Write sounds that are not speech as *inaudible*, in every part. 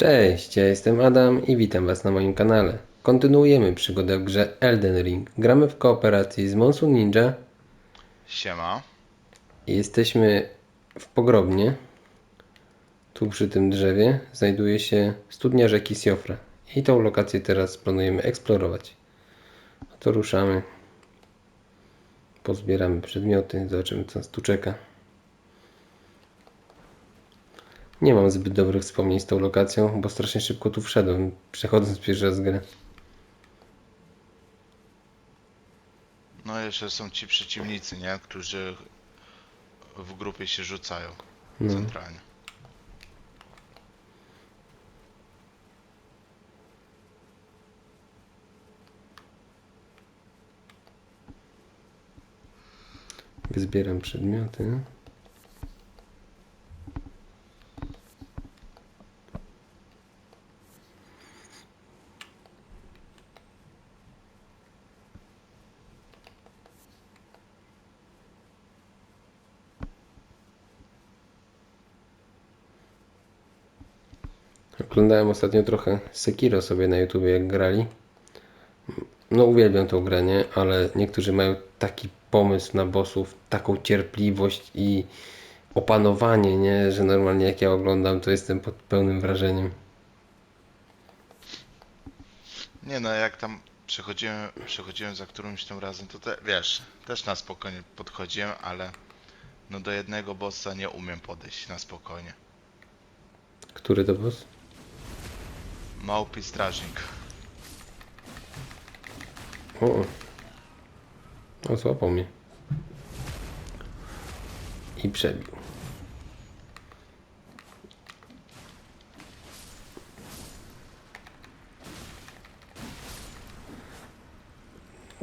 Cześć, ja jestem Adam i witam Was na moim kanale. Kontynuujemy przygodę w grze Elden Ring. Gramy w kooperacji z Monsoon Ninja Siema. jesteśmy w pogrobnie. Tu przy tym drzewie znajduje się studnia rzeki Siofra. I tą lokację teraz planujemy eksplorować. No to ruszamy. Pozbieramy przedmioty, zobaczymy co nas tu czeka. Nie mam zbyt dobrych wspomnień z tą lokacją, bo strasznie szybko tu wszedłem, przechodząc pierwszy raz grę. No jeszcze są ci przeciwnicy, nie? Którzy w grupie się rzucają No. centralnie. Zbieram przedmioty. Oglądałem ostatnio trochę Sekiro sobie na YouTubie jak grali. No uwielbiam tą grę, nie? Ale niektórzy mają taki pomysł na bossów, taką cierpliwość i opanowanie, nie? Że normalnie jak ja oglądam, to jestem pod pełnym wrażeniem. Nie no, jak tam przechodziłem, przechodziłem za którymś tym razem, to te, wiesz, też na spokojnie podchodziłem, ale no do jednego bossa nie umiem podejść na spokojnie. Który to boss? Małpi strażnik. O, o złapał mnie. I przebił.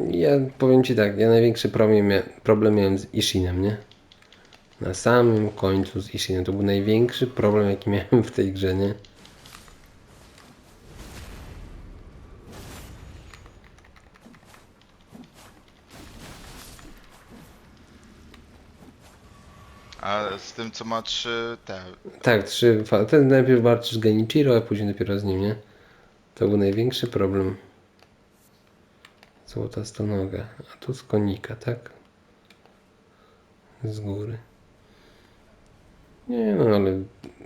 Ja powiem Ci tak, ja największy problem, mia problem miałem z Ishinem, nie? Na samym końcu z Ishinem. To był największy problem, jaki miałem w tej grze, nie? A z tym co ma trzy te. Tak, trzy. Ten najpierw walczysz Genichiro, a później dopiero z nim, nie? To był największy problem. Złota stonoga. A tu z konika, tak? Z góry. Nie no, ale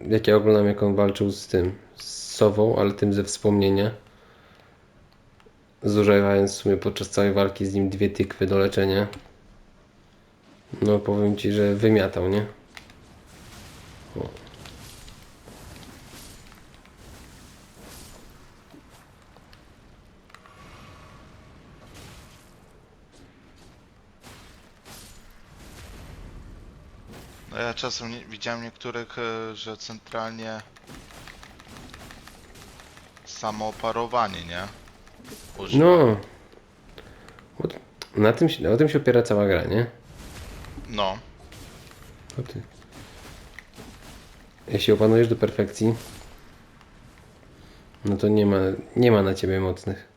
jak ja oglądam, jak on walczył z tym, z sową, ale tym ze wspomnienia. Zużywając w sumie podczas całej walki z nim dwie tykwy do leczenia. No powiem ci, że wymiatał, nie? No ja czasem nie, widziałem niektórych, e, że centralnie samo parowanie, nie? Używają. No. Bo Na tym, się, na tym się opiera cała gra, nie? no. O ty. Jeśli opanujesz do perfekcji, no to nie ma, nie ma na ciebie mocnych.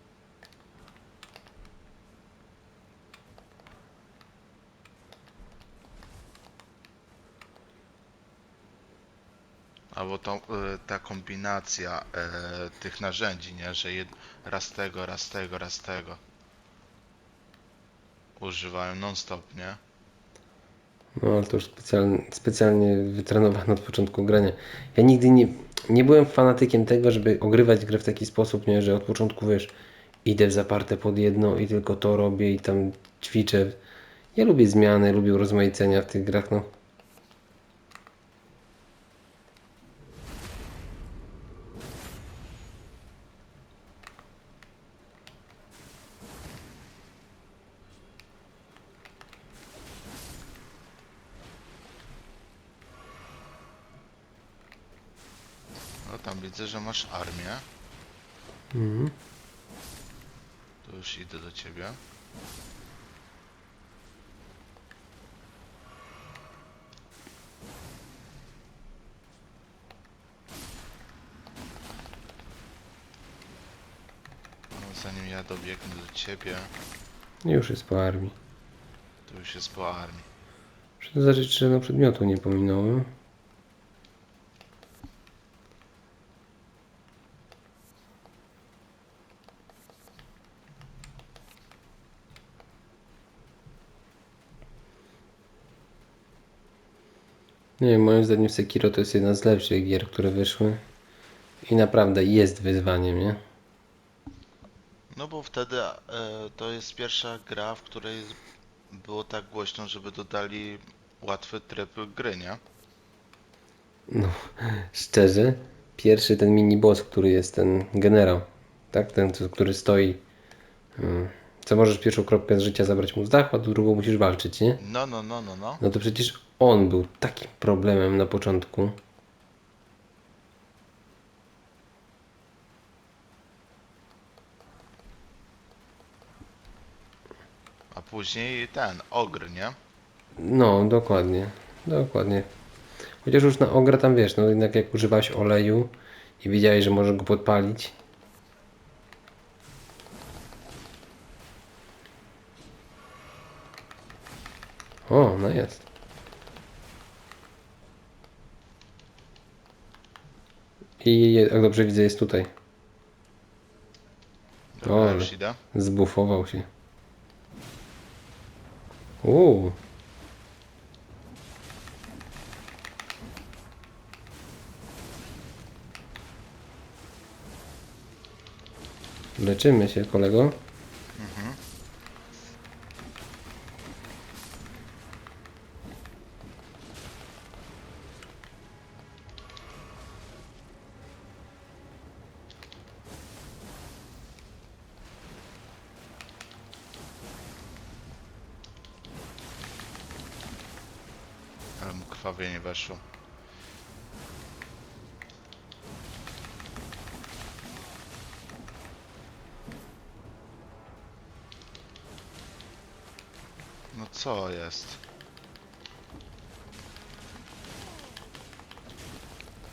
Albo to, y, ta kombinacja e, tych narzędzi, nie? Że jed, raz tego, raz tego, raz tego. Używają non-stop, nie? No ale to już specjalnie, specjalnie wytrenowano od początku grania. Ja nigdy nie, nie byłem fanatykiem tego, żeby ogrywać grę w taki sposób, nie, że od początku wiesz, idę w zaparte pod jedno i tylko to robię i tam ćwiczę. Ja lubię zmiany, lubię urozmaicenia w tych grach, no. Tam widzę, że masz armię. Mhm. To już idę do ciebie. No, zanim ja dobiegnę do ciebie, Już jest po armii. to już jest po armii. Muszę zaznaczyć, czy no przedmiotu nie pominąłem. Nie wiem, moim zdaniem Sekiro to jest jedna z lepszych gier, które wyszły. I naprawdę jest wyzwaniem, nie? No bo wtedy e, to jest pierwsza gra, w której było tak głośno, żeby dodali łatwy tryb gry, nie? No, szczerze, pierwszy ten mini boss, który jest ten generał, tak? Ten, który stoi. mm, Co możesz pierwszą kropkę z życia zabrać mu z dachu, a drugą musisz walczyć, nie? No, no, no, no, no. No to przecież on był takim problemem na początku. A później ten, ogr, nie? No, dokładnie. Dokładnie. Chociaż już na ogra tam wiesz, no jednak jak używałeś oleju i wiedziałeś, że możesz go podpalić. O, no jest. I jak dobrze widzę, jest tutaj. Dobra, O, już idę. Zbufował się. Uuu. Leczymy się, kolego. Weszło. No co jest?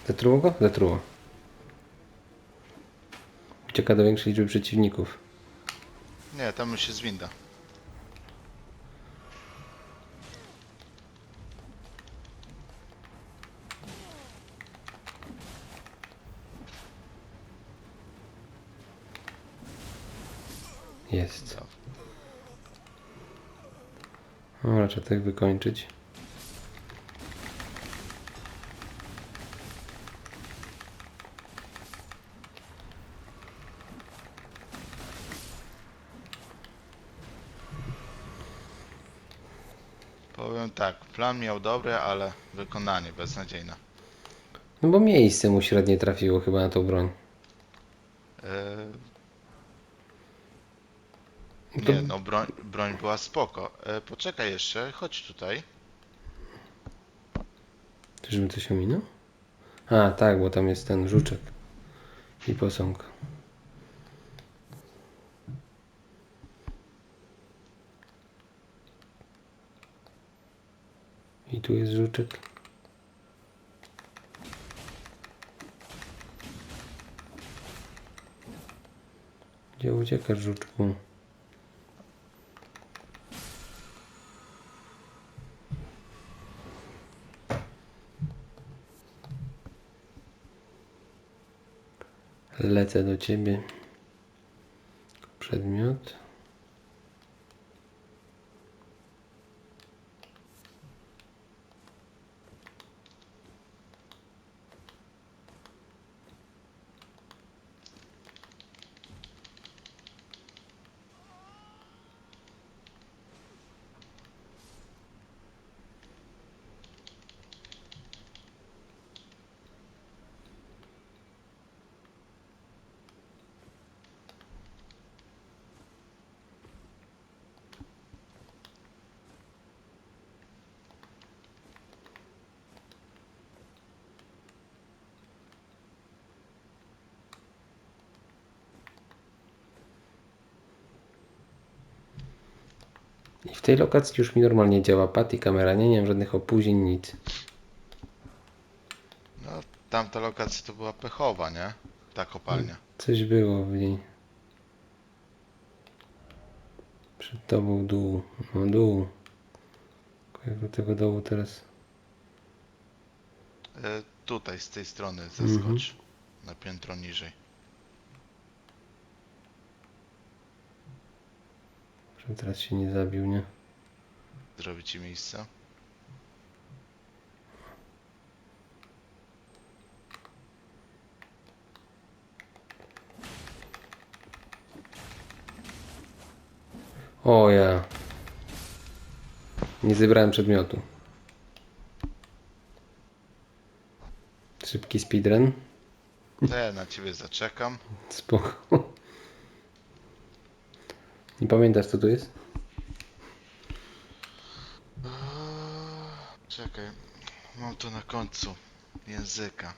Zatruło go? Zatruło. Ucieka do większej liczby przeciwników. Nie, tam już jest winda. Jest. Dobra, trzeba tak wykończyć. Powiem tak, plan miał dobry, ale wykonanie beznadziejne. No bo miejsce mu średnie trafiło chyba na tą broń. Eee, No to- Nie, no broń, broń była spoko. E, poczekaj jeszcze, chodź tutaj. Czyżby to się minął? A, tak, bo tam jest ten żuczek i posąg. I tu jest żuczek. Gdzie uciekasz, żuczku? Lecę do ciebie. Przedmiot. I w tej lokacji już mi normalnie działa pad i kamera, nie, nie mam żadnych opóźnień, nic. No, tamta lokacja to była pechowa, nie? Ta kopalnia. Coś było w niej. Przed tobą dół. No dół. Jak do tego dołu teraz. E, tutaj, z tej strony zeskocz. Na piętro niżej. Teraz się nie zabił, nie? Zrobić ci miejsce. O ja. Nie zebrałem przedmiotu. Szybki speedrun. Ja na ciebie zaczekam. Spoko. Nie pamiętasz co tu jest? Czekaj, mam to na końcu języka.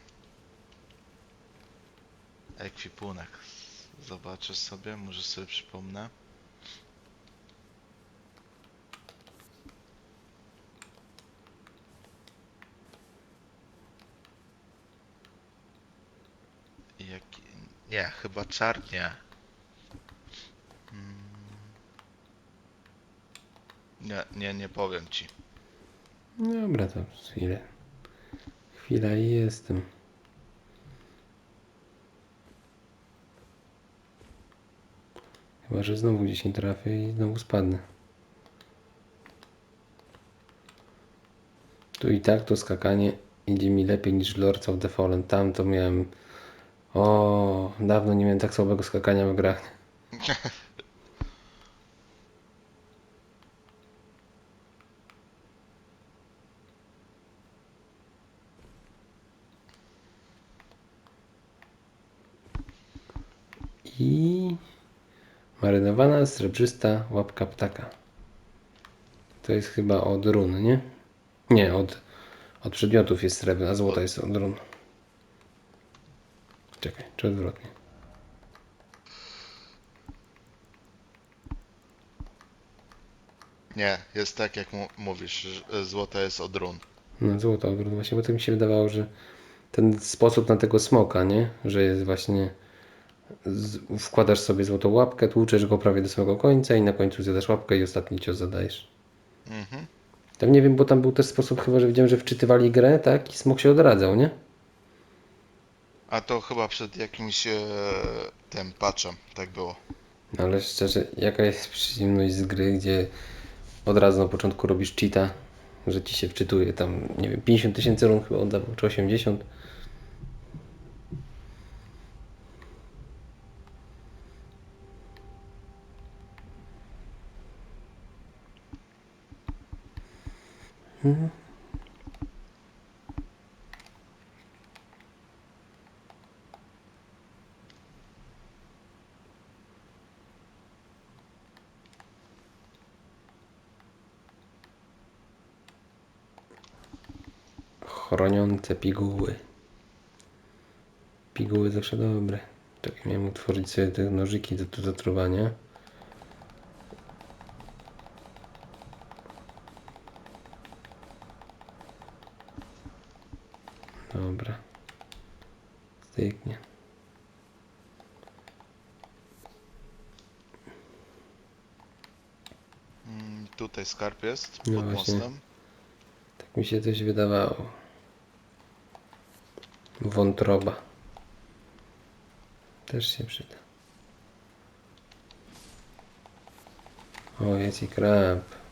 Ekwipunek. Zobaczę sobie, może sobie przypomnę. Jaki... Nie, chyba czarnie. Nie, nie, nie powiem ci. Dobra, to chwilę. Chwila i jestem. Chyba, że znowu gdzieś nie trafię i znowu spadnę. Tu i tak to skakanie idzie mi lepiej niż Lords of the Fallen. Tam to miałem... O, dawno nie miałem tak słabego skakania w grach. *laughs* I marynowana srebrzysta łapka ptaka. To jest chyba od run, nie? Nie, od, od przedmiotów jest srebrna, a złota jest od run. Czekaj, czy odwrotnie? Nie, jest tak jak mówisz, że złota jest od run. No złota od run właśnie, bo to mi się wydawało, że ten sposób na tego smoka, nie? Że jest właśnie wkładasz sobie złotą łapkę, tłuczesz go prawie do samego końca i na końcu zjadasz łapkę i ostatni cios zadajesz. Mhm. Tam nie wiem, bo tam był też sposób chyba, że widziałem, że wczytywali grę, tak? I smok się odradzał, nie? A to chyba przed jakimś e, tym patchem, tak było. No ale szczerze, jaka jest przyjemność z gry, gdzie od razu na początku robisz cheata, że ci się wczytuje tam, nie wiem, 50 tysięcy run chyba oddawał, czy 80. Chroniące piguły. Piguły zawsze dobre. Tak miałem utworzyć sobie te nożyki do, do zatruwania. Styknie. Mm, tutaj skarb jest, No pod właśnie. mostem. Tak mi się coś wydawało. Wątroba. Też się przyda. O, jest i krab.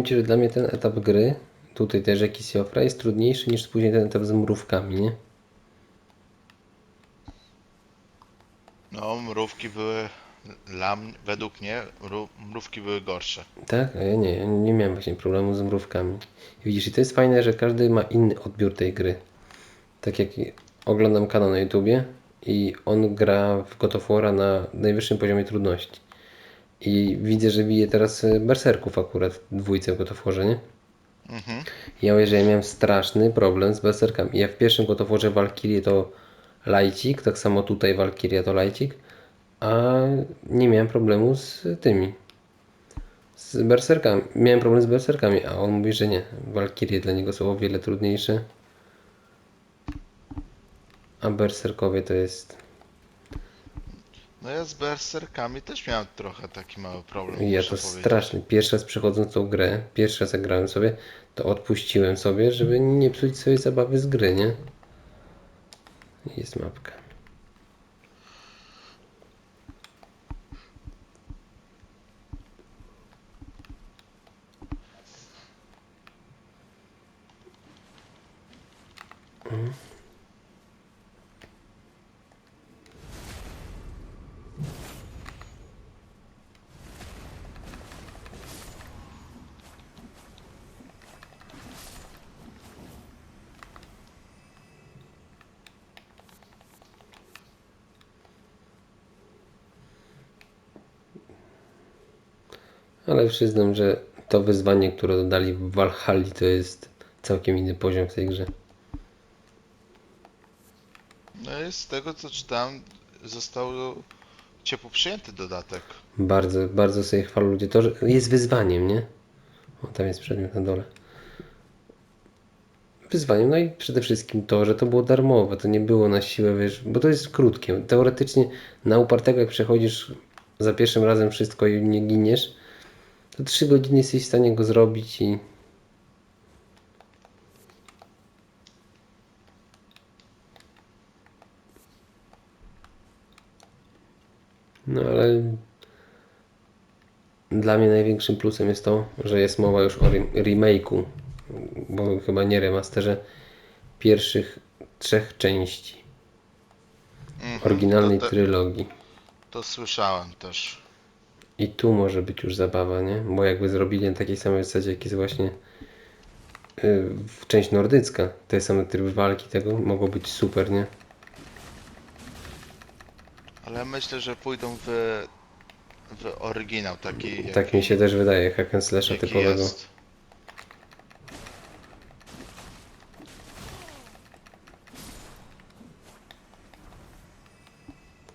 Powiem Ci, że dla mnie ten etap gry, tutaj też jakiś Siofra, jest trudniejszy niż później ten etap z mrówkami, nie? No, mrówki były Dla mnie, według mnie mró- mrówki były gorsze. Tak? A ja nie, ja nie miałem właśnie problemu z mrówkami. I widzisz, i to jest fajne, że każdy ma inny odbiór tej gry. Tak jak i oglądam kanał na YouTubie i on gra w God of War'a na najwyższym poziomie trudności. I widzę, że bije teraz e, berserków akurat dwójce War'ze, nie? Mhm. Ja ja miałem straszny problem z berserkami. Ja w pierwszym War'ze Valkyrie to lajcik, tak samo tutaj Valkyria to lajcik, a nie miałem problemu z tymi. Z berserkami. Miałem problem z berserkami, a on mówi, że nie. Valkyrie dla niego są o wiele trudniejsze. A berserkowie to jest. No ja z berserkami też miałem trochę taki mały problem. Ja muszę to powiedzieć. strasznie. Pierwszy raz przechodząc tą grę, pierwszy raz jak grałem sobie, to odpuściłem sobie, żeby nie psuć sobie zabawy z gry, nie? Jest mapka. Ale przyznam, że to wyzwanie, które dodali w Valhalla, to jest całkiem inny poziom w tej grze. No i z tego co czytałem, został ciepło przyjęty dodatek. Bardzo, bardzo sobie chwalą ludzie. To że jest wyzwaniem, nie? O, tam jest przedmiot na dole. Wyzwaniem, no i przede wszystkim to, że to było darmowe, to nie było na siłę, wiesz, bo to jest krótkie. Teoretycznie na upartego, jak przechodzisz za pierwszym razem wszystko i nie giniesz, to 3 godziny jesteś w stanie go zrobić i No ale dla mnie największym plusem jest to, że jest mowa już o rem- remake'u, bo chyba nie remasterze pierwszych trzech części Mhm, oryginalnej to, te, trylogii. to słyszałem też. I tu może być już zabawa, nie? Bo jakby zrobili na takiej samej zasadzie, jak jest właśnie yy, część nordycka, te same tryby walki tego, mogło być super, nie? Ale myślę, że pójdą w, w oryginał taki, jaki, Tak mi się też wydaje, hack and slasha jaki typowego. jest.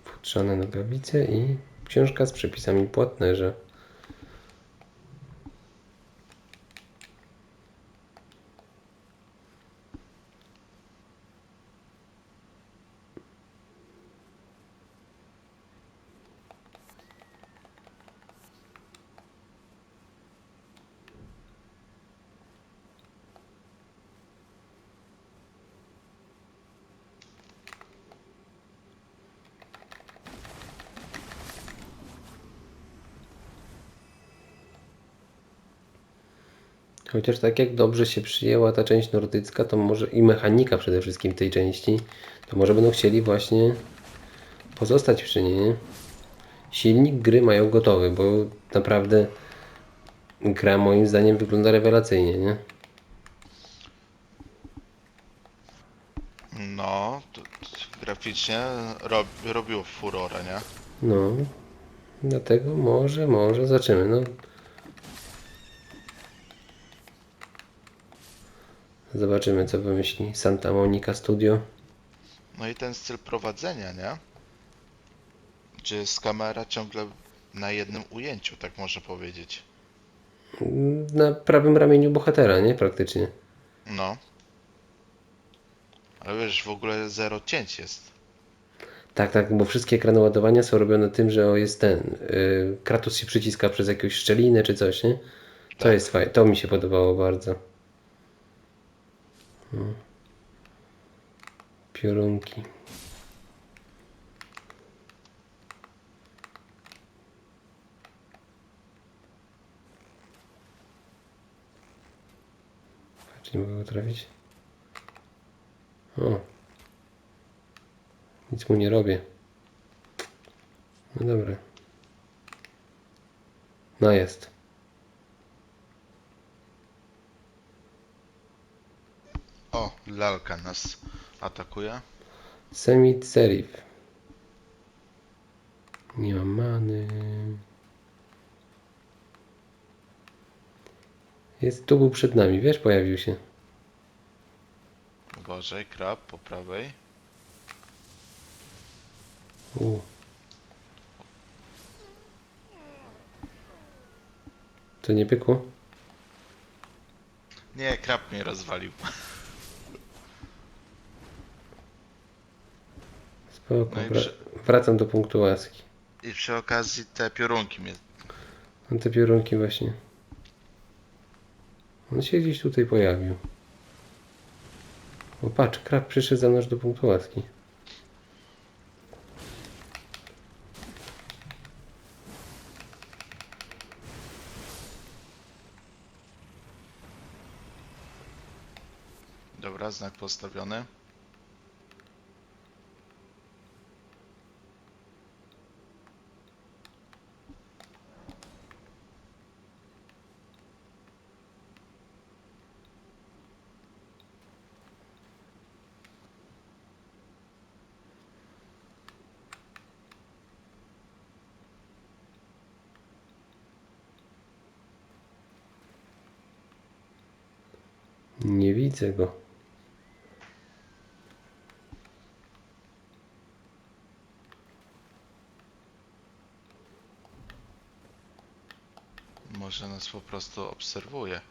Futrzane nogawice i książka z przepisami płatnerza. Chociaż tak jak dobrze się przyjęła ta część nordycka, to może i mechanika przede wszystkim tej części, to może będą chcieli właśnie pozostać przy niej, nie? Silnik gry mają gotowy, bo naprawdę gra moim zdaniem wygląda rewelacyjnie, nie? No, to, to graficznie rob, robiło furorę, nie? No, dlatego może, może zobaczymy, no. Zobaczymy, co wymyśli Santa Monica Studio. No i ten styl prowadzenia, nie? Gdzie jest kamera ciągle na jednym ujęciu, tak można powiedzieć. Na prawym ramieniu bohatera, nie? Praktycznie. No. Ale wiesz, w ogóle zero cięć jest. Tak, tak, bo wszystkie ekrany ładowania są robione tym, że o, jest ten. Yy, Kratos się przyciska przez jakąś szczelinę czy coś, nie? To Tak. jest fajne. To mi się podobało bardzo. Hmm. Piorunki. Patrz, nie mogę trafić. O. Nic mu nie robię. No dobra. No jest. O, lalka nas atakuje. Semit Serif. Nie mam many. Jest, tu był przed nami, wiesz, pojawił się. Uważaj, krab po prawej. U. To nie pykło? Nie, krab mnie rozwalił. Spoko, No i wra przy- wracam do punktu łaski. I przy okazji te piorunki mnie... No te piorunki właśnie. On się gdzieś tutaj pojawił. O patrz, krab przyszedł za mną do punktu łaski. Dobra, znak postawiony. Nie widzę go. Może nas po prostu obserwuje.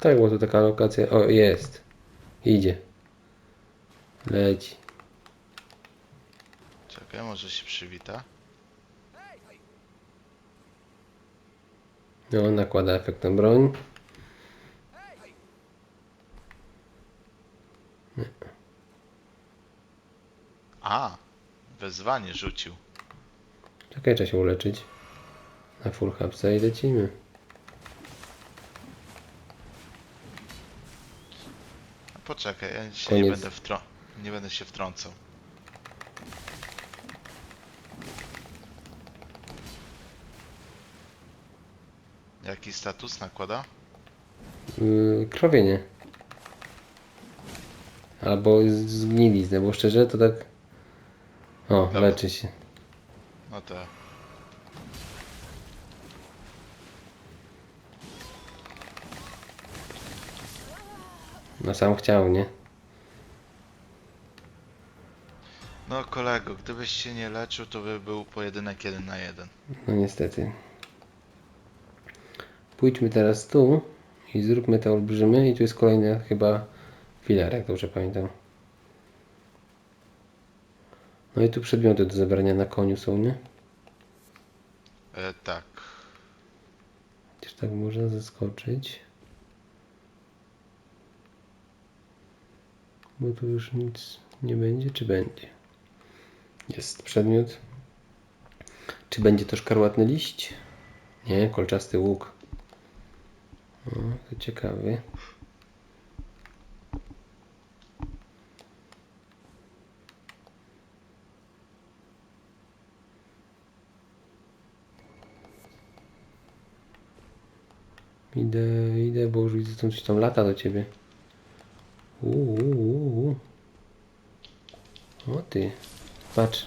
Tak, bo to taka lokacja. O, jest. Idzie. Leci. Czekaj, może się przywita. No, nakłada efekt na broń. A, wezwanie rzucił. Czekaj, trzeba się uleczyć. Na full hapsa i lecimy. Poczekaj, ja się nie Koniec. będę, wtrą- nie będę się wtrącał. Jaki status nakłada? Yy, krwawienie. Albo zgniliznę, bo szczerze to tak... O, Dobra. leczy się. No to No sam chciał, nie? No kolego, gdybyś się nie leczył, to by był pojedynek jeden na jeden. No niestety. Pójdźmy teraz tu i zróbmy te olbrzymy i tu jest kolejny chyba filar, jak dobrze pamiętam. No i tu przedmioty do zebrania na koniu są, nie? E, tak. Chociaż tak można zaskoczyć. Bo tu już nic nie będzie, czy będzie? Jest przedmiot. Czy będzie to szkarłatny liść? Nie, kolczasty łuk. O, to ciekawy. Idę, idę, bo już widzę, coś tam lata do ciebie. Uuu. O ty, patrz.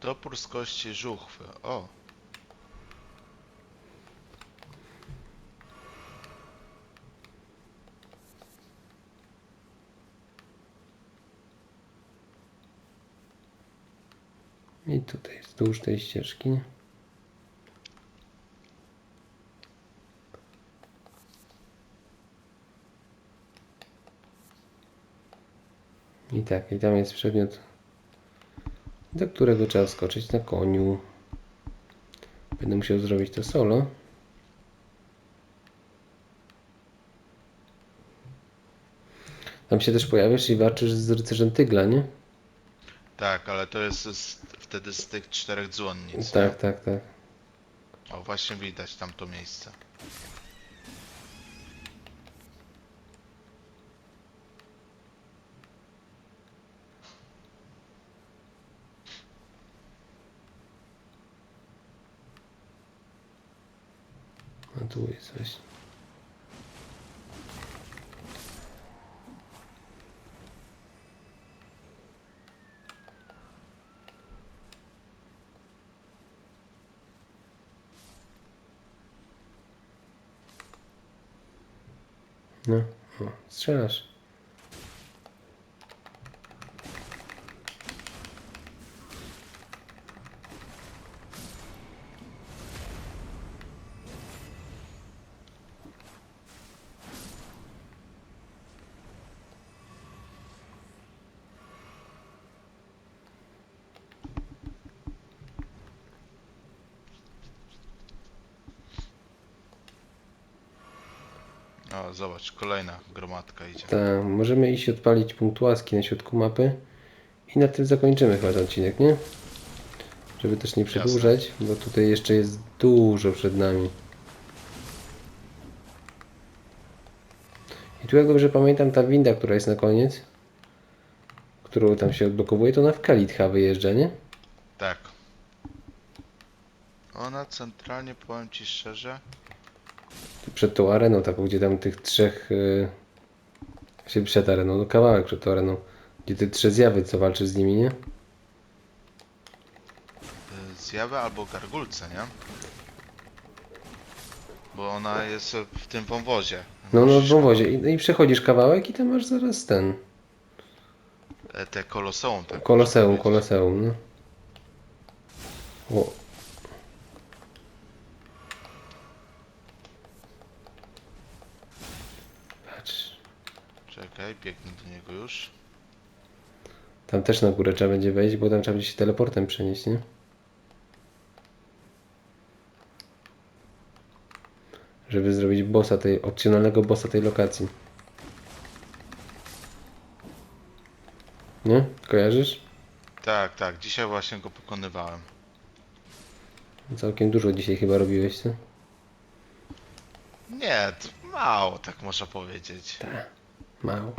Topór z kości żuchwy. O, I tutaj wzdłuż tej ścieżki. I tak, i tam jest przedmiot, do którego trzeba skoczyć na koniu. Będę musiał zrobić to solo. Tam się też pojawiasz i walczysz z rycerzem tygla, nie? Tak, ale to jest z, wtedy z tych czterech dzwonnic. Tak, tak, tak. O, właśnie widać tamto miejsce. A tu jest właśnie. O, O, zobacz, kolejna gromadka idzie. Tak, możemy iść odpalić punkt łaski na środku mapy i na tym zakończymy chyba ten odcinek, nie? Żeby też nie przedłużać, bo tutaj jeszcze jest dużo przed nami. I tu jak dobrze pamiętam, ta winda, która jest na koniec, którą tam się odblokowuje, to ona w Kalitcha wyjeżdża, nie? Tak. Ona centralnie, powiem ci szczerze, Przed tą areną taką, gdzie tam tych trzech... Yy, się przed areną, no kawałek przed tą areną. Gdzie te trzy zjawy, co walczy z nimi, nie? y, zjawy albo gargulce, nie? Bo ona jest w tym wąwozie. No, no w wąwozie. I, I przechodzisz kawałek i tam masz zaraz ten... e, Te koloseum, tak? Koloseum, koloseum, no. O. Patrz. Czekaj, biegnę do niego już. Tam też na górę trzeba będzie wejść, bo tam trzeba będzie się teleportem przenieść, nie? Żeby zrobić bossa tej, opcjonalnego bossa tej lokacji. Nie? Kojarzysz? Tak, tak, dzisiaj właśnie go pokonywałem. Całkiem dużo dzisiaj chyba robiłeś, co? Nie, to mało, tak można powiedzieć. Mało.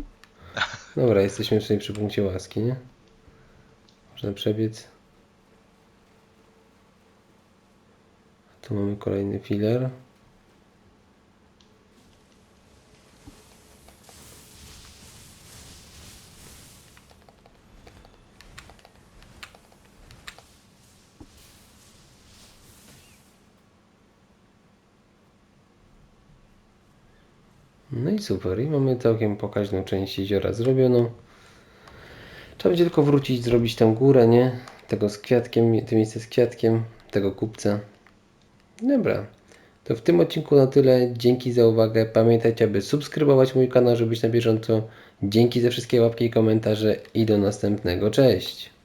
Dobra, jesteśmy tutaj przy punkcie łaski, nie? Można przebiec. Tu mamy kolejny filar. No i super. I mamy całkiem pokaźną część jeziora zrobioną. Trzeba będzie tylko wrócić, zrobić tę górę, nie? Tego z kwiatkiem, to miejsce z kwiatkiem, tego kupca. Dobra. To w tym odcinku na tyle. Dzięki za uwagę. Pamiętajcie, aby subskrybować mój kanał, żeby być na bieżąco. Dzięki za wszystkie łapki i komentarze i do następnego. Cześć!